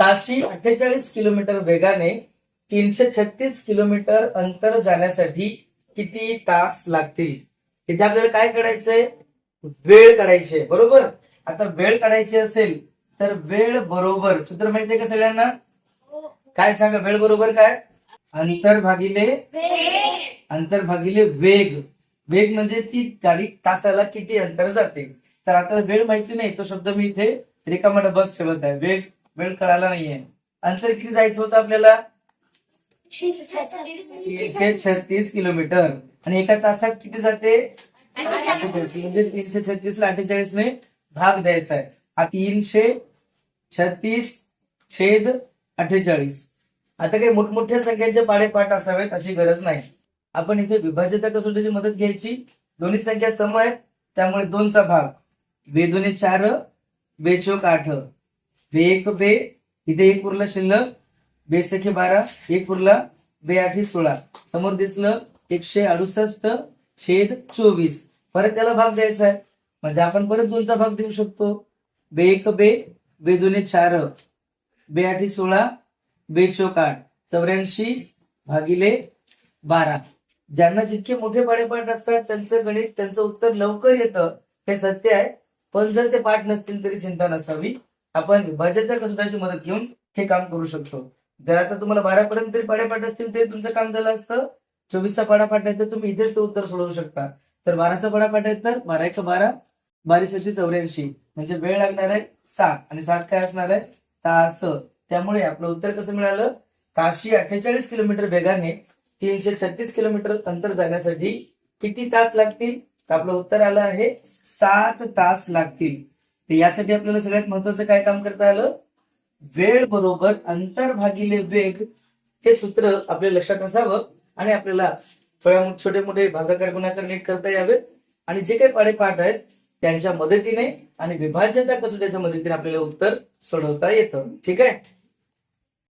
ताशी अठ्ठेचाळीस किलोमीटर वेगाने तीनशे छत्तीस किलोमीटर अंतर जाण्यासाठी किती तास लागतील? इथे आपल्याला काय काढायचंय? वेळ काढायचे बरोबर? आता वेळ काढायची असेल तर वेळ बरोबर. सूत्र माहितीये का सगळ्यांना? काय सांगा वेळ बरोबर काय? अंतर भागिले अंतर भागिले वेग. वेग म्हणजे ती गाडी तासाला किती अंतर जाते? तर आता वेळ माहिती नाही तो शब्द मी इथे रिकामा बस ठेवत आहे. वेग वेळ कळाला नाहीये. अंतर किती जायचं होतं आपल्याला? तीनशे छत्तीस किलोमीटर. आणि एका तासात किती जाते? म्हणजे तीनशे छत्तीस ला अठ्ठेचाळीस ने भाग द्यायचा आहे. हा तीनशे छत्तीस छेद अठ्ठेचाळीस. आता काही मोठमोठ्या संख्यांचे पाडेपाठ असावेत अशी गरज नाही. आपण इथे विभाजित कसोटीची मदत घ्यायची. दोन्ही संख्या सम आहेत त्यामुळे दोनचा भाग. वेदोने चार बेचोक आठ. बे एक बे इथे एक उरला शिल्लक बे सखे बारा एक उरला बे आठी सोळा. समोर दिसलं एकशे अडुसष्ट छेद चोवीस. परत त्याला भाग द्यायचा आहे. म्हणजे आपण परत दोनचा भाग देऊ शकतो. बे एक बे बे दोन्ही चार. बे आठी सोळा बे चोक आठ. चौऱ्याऐंशी भागिले बारा. ज्यांना जितके मोठे पाडेपाठ असतात त्यांचं गणित त्यांचं उत्तर लवकर येतं हे सत्य आहे. पण जर ते पाठ नसतील तरी चिंता नसावी. आपण विभाज्यता कसोटाची मदत घेऊन हे काम करू शकतो. जर आता तुम्हाला बारापर्यंत तरी तरी पाडेपाठ असतील तरी तुमचं काम झालं असतं. चोवीसचा पाडापाठ आहे तर तुम्ही इथेच ते उत्तर सोडवू शकता. तर बाराचा पाडापाठ आहे तर बारा एक बारा बारीसाठी चौऱ्याऐंशी. म्हणजे वेळ लागणार आहे सात. आणि सात काय असणार आहे? तास. त्यामुळे आपलं उत्तर कसं मिळालं? ताशी अठ्ठेचाळीस किलोमीटर वेगाने तीनशे छत्तीस किलोमीटर अंतर जाण्यासाठी किती तास लागतील? तर आपलं उत्तर आलं आहे सात तास लागतील. तर यासाठी आपल्याला सगळ्यात महत्वाचं काय काम करता आलं? वेळ बरोबर अंतर भागिले वेग हे सूत्र आपल्या लक्षात असावं आणि आपल्याला थोड्या छोटे मोठे भागाकार गुणाकार नीट करता यावेत. आणि जे काही पाडेपाठ आहेत त्यांच्या मदतीने आणि विभाज्यता कसोट्याच्या मदतीने आपल्याला उत्तर सोडवता येतं. ठीक आहे?